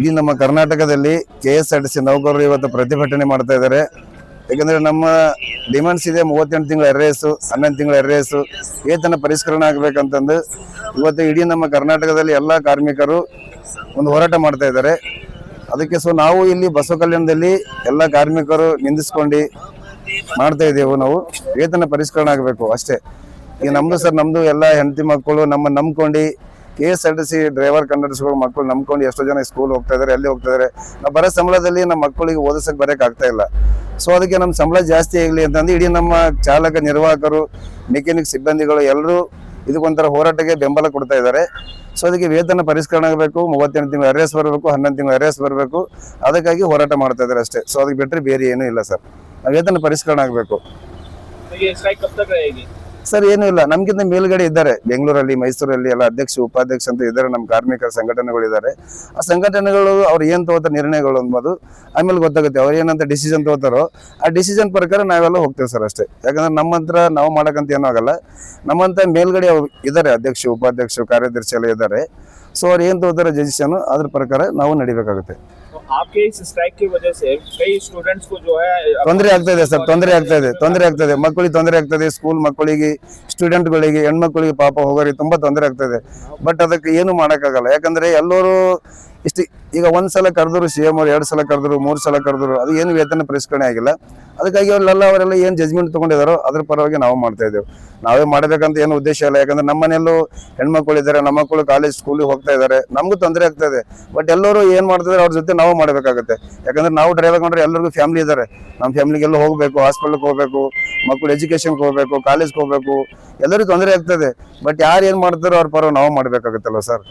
ಇಡೀ ನಮ್ಮ ಕರ್ನಾಟಕದಲ್ಲಿ K S R T C ನೌಕರರು ಇವತ್ತು ಪ್ರತಿಭಟನೆ ಮಾಡ್ತಾ ಇದ್ದಾರೆ. ಯಾಕಂದ್ರೆ ನಮ್ಮ ಡಿಮಾಂಡ್ಸ್ ಇದೆ ಮೂವತ್ತೆಂಟು ತಿಂಗಳ ಎರ್ ಎಸ್ ಹನ್ನೊಂದು ತಿಂಗಳ ಎರ್ ವೇತನ ಪರಿಷ್ಕರಣೆ ಆಗಬೇಕಂತಂದು ಇವತ್ತು ಇಡೀ ನಮ್ಮ ಕರ್ನಾಟಕದಲ್ಲಿ ಎಲ್ಲ ಕಾರ್ಮಿಕರು ಒಂದು ಹೋರಾಟ ಮಾಡ್ತಾ ಇದ್ದಾರೆ. ಅದಕ್ಕೆ ಸೊ ನಾವು ಇಲ್ಲಿ ಬಸವ ಕಲ್ಯಾಣದಲ್ಲಿ ಎಲ್ಲ ಕಾರ್ಮಿಕರು ನಿಂದಿಸ್ಕೊಂಡು ಮಾಡ್ತಾ ಇದ್ದೇವೆ ನಾವು. ವೇತನ ಪರಿಷ್ಕರಣೆ ಆಗಬೇಕು ಅಷ್ಟೇ. ಈಗ ನಮ್ಮದು ಸರ್ ನಮ್ಮದು ಎಲ್ಲ ಹೆಂಡತಿ ಮಕ್ಕಳು ನಮ್ಮ ನಂಬ್ಕೊಂಡು K S R T C driver ಕಂಡಕ್ಟರ್ಸ್ಗಳು ಮಕ್ಕಳು ನಂಬ್ಕೊಂಡು ಎಷ್ಟೋ ಜನ ಸ್ಕೂಲ್ ಹೋಗ್ತಾ ಇದ್ದಾರೆ ಎಲ್ಲಿ ಹೋಗ್ತಾ ಇದ್ದಾರೆ ನಾವು ಬರೋ ಸಂಬಳದಲ್ಲಿ ನಮ್ಮ ಮಕ್ಕಳಿಗೆ ಓದಿಸಕ್ಕೆ ಬರೋಕೆ ಆಗ್ತಾ ಇಲ್ಲ. ಸೊ ಅದಕ್ಕೆ ನಮ್ಮ ಸಂಬಳ ಜಾಸ್ತಿ ಆಗಲಿ ಅಂತಂದು ಇಡೀ ನಮ್ಮ ಚಾಲಕ, ನಿರ್ವಾಹಕರು ಮೆಕ್ಯಾನಿಕ್ ಸಿಬ್ಬಂದಿಗಳು ಎಲ್ಲರೂ ಇದಕ್ಕೊಂಥರ ಹೋರಾಟಕ್ಕೆ ಬೆಂಬಲ ಕೊಡ್ತಾ ಇದ್ದಾರೆ. ಸೊ ಅದಕ್ಕೆ ವೇತನ ಪರಿಷ್ಕರಣೆ ಆಗಬೇಕು, ಮೂವತ್ತೆಂಟು ತಿಂಗಳು ಅರೆಸ್ ಬರಬೇಕು, ಹನ್ನೊಂದು ತಿಂಗಳು ಅರೆಸ್ ಬರಬೇಕು. ಅದಕ್ಕಾಗಿ ಹೋರಾಟ ಮಾಡ್ತಾ ಇದ್ದಾರೆ ಅಷ್ಟೇ. ಸೊ ಅದಕ್ಕೆ ಬಿಟ್ಟರೆ ಬೇರೆ ಏನೂ ಇಲ್ಲ ಸರ್. ವೇತನ ಪರಿಷ್ಕರಣೆ ಆಗಬೇಕು. ಸರ್, ಏನು ಇಲ್ಲ. ನಮ್ಗಿಂತ ಮೇಲ್ಗಡೆ ಇದ್ದಾರೆ. ಬೆಂಗಳೂರಲ್ಲಿ, ಮೈಸೂರಲ್ಲಿ ಎಲ್ಲ ಅಧ್ಯಕ್ಷ, ಉಪಾಧ್ಯಕ್ಷ ಅಂತ ಇದ್ದಾರೆ. ನಮ್ಮ ಕಾರ್ಮಿಕರ ಸಂಘಟನೆಗಳು ಇದ್ದಾರೆ. ಆ ಸಂಘಟನೆಗಳು ಅವ್ರು ಏನು ತಗೋತಾರೆ ನಿರ್ಣಯಗಳು ಅನ್ನೋದು ಆಮೇಲೆ ಗೊತ್ತಾಗುತ್ತೆ ಅವ್ರು ಏನಂತ ಡಿಸಿಷನ್ ತಗೋತಾರೋ, ಆ ಡಿಸಿಷನ್ ಪ್ರಕಾರ ನಾವೆಲ್ಲ ಹೋಗ್ತೇವೆ ಸರ್ ಅಷ್ಟೇ. ಯಾಕಂದ್ರೆ ನಮ್ಮ ಹತ್ರ ನಾವು ಮಾಡೋಕ್ಕಂತ ಏನೂ ಆಗಲ್ಲ. ನಮ್ಮಂತ ಮೇಲ್ಗಡೆ ಅವ್ರು ಇದ್ದಾರೆ, ಅಧ್ಯಕ್ಷ ಉಪಾಧ್ಯಕ್ಷ ಕಾರ್ಯದರ್ಶಿ ಎಲ್ಲ ಇದ್ದಾರೆ. ಸೊ ಅವ್ರು ಏನು ತಗೋತಾರೆ ಡಿಸಿಷನ್ ಅದ್ರ ಪ್ರಕಾರ ನಾವು ನಡಿಬೇಕಾಗುತ್ತೆ. आपके इस स्ट्राइक की वजह से कई स्टूडेंट्स को जो है ತೊಂದರೆ ಆಗ್ತಾ ಇದೆ ಸರ್ ತೊಂದರೆ ಆಗ್ತಾ ಇದೆ ತೊಂದರೆ ಆಗ್ತಾ ಇದೆ ಮಕ್ಕಳಿಗೆ ತೊಂದರೆ ಆಗ್ತದೆ ಸ್ಕೂಲ್ ಮಕ್ಕಳಿಗೆ ಸ್ಟೂಡೆಂಟ್ಗಳಿಗೆ ಹೆಣ್ಮಕ್ಳಿಗೆ ಪಾಪ ಹೋಗೋರಿಗೆ ತುಂಬಾ ತೊಂದರೆ ಆಗ್ತದೆ ಬಟ್ ಅದಕ್ಕೆ ಏನು ಮಾಡೋಕ್ಕಾಗಲ್ಲ ಯಾಕಂದ್ರೆ ಎಲ್ಲರೂ ಇಷ್ಟು ಈಗ ಒಂದ್ ಸಲ ಕರೆದ್ರು ಸಿ ಎಂ ಅವ್ರು, ಎರಡು ಸಲ ಕರೆದ್ರು, ಮೂರು ಸಲ ಕರೆದ್ರು, ಅದು ಏನು ವೇತನ ಪರಿಷ್ಕರಣೆ ಆಗಿಲ್ಲ. ಅದಕ್ಕಾಗಿ ಅವರೆಲ್ಲ ಅವರೆಲ್ಲ ಏನು ಜಜ್ಮೆಂಟ್ ತಗೊಂಡಿದಾರೋ ಅದ್ರ ಪರವಾಗಿ ನಾವು ಮಾಡ್ತಾ ಇದ್ದೇವೆ. ನಾವೇ ಮಾಡಬೇಕಂತ ಏನು ಉದ್ದೇಶ ಇಲ್ಲ. ಯಾಕಂದ್ರೆ ನಮ್ಮ ಮನೆಯಲ್ಲೂ ಹೆಣ್ಮಕ್ಳು ಇದ್ದಾರೆ, ನಮ್ಮ ಮಕ್ಕಳು ಕಾಲೇಜ್ ಸ್ಕೂಲಿಗೆ ಹೋಗ್ತಾ ಇದ್ದಾರೆ. ನಮಗೂ ತೊಂದರೆ ಆಗ್ತಾ ಬಟ್ ಎಲ್ಲರೂ ಏನು ಮಾಡ್ತಿದ್ದಾರೆ ಅವ್ರ ಜೊತೆ ನಾವು ಮಾಡಬೇಕಾಗುತ್ತೆ. ಯಾಕಂದ್ರೆ ನಾವು ಡ್ರೈವರ್ ಮಾಡ್ರೆ ಎಲ್ಲರಿಗೂ ಫ್ಯಾಮಿಲಿ ಇದ್ದಾರೆ ನಮ್ಮ ಫ್ಯಾಮಿಲಿಗೆಲ್ಲ ಹೋಗಬೇಕು ಹಾಸ್ಪಿಟಲ್ಗೆ ಹೋಗ್ಬೇಕು, ಮಕ್ಕಳು ಎಜುಕೇಷನ್ಗೆ ಹೋಗ್ಬೇಕು ಕಾಲೇಜ್ಗೆ ಹೋಗ್ಬೇಕು. ಎಲ್ಲರಿಗೂ ತೊಂದರೆ ಆಗ್ತದೆ ಬಟ್ ಯಾರು ಏನು ಮಾಡ್ತಾರೋ ಅವ್ರ ಪರ ನಾವು ಮಾಡಬೇಕಾಗತ್ತಲ್ವ ಸರ್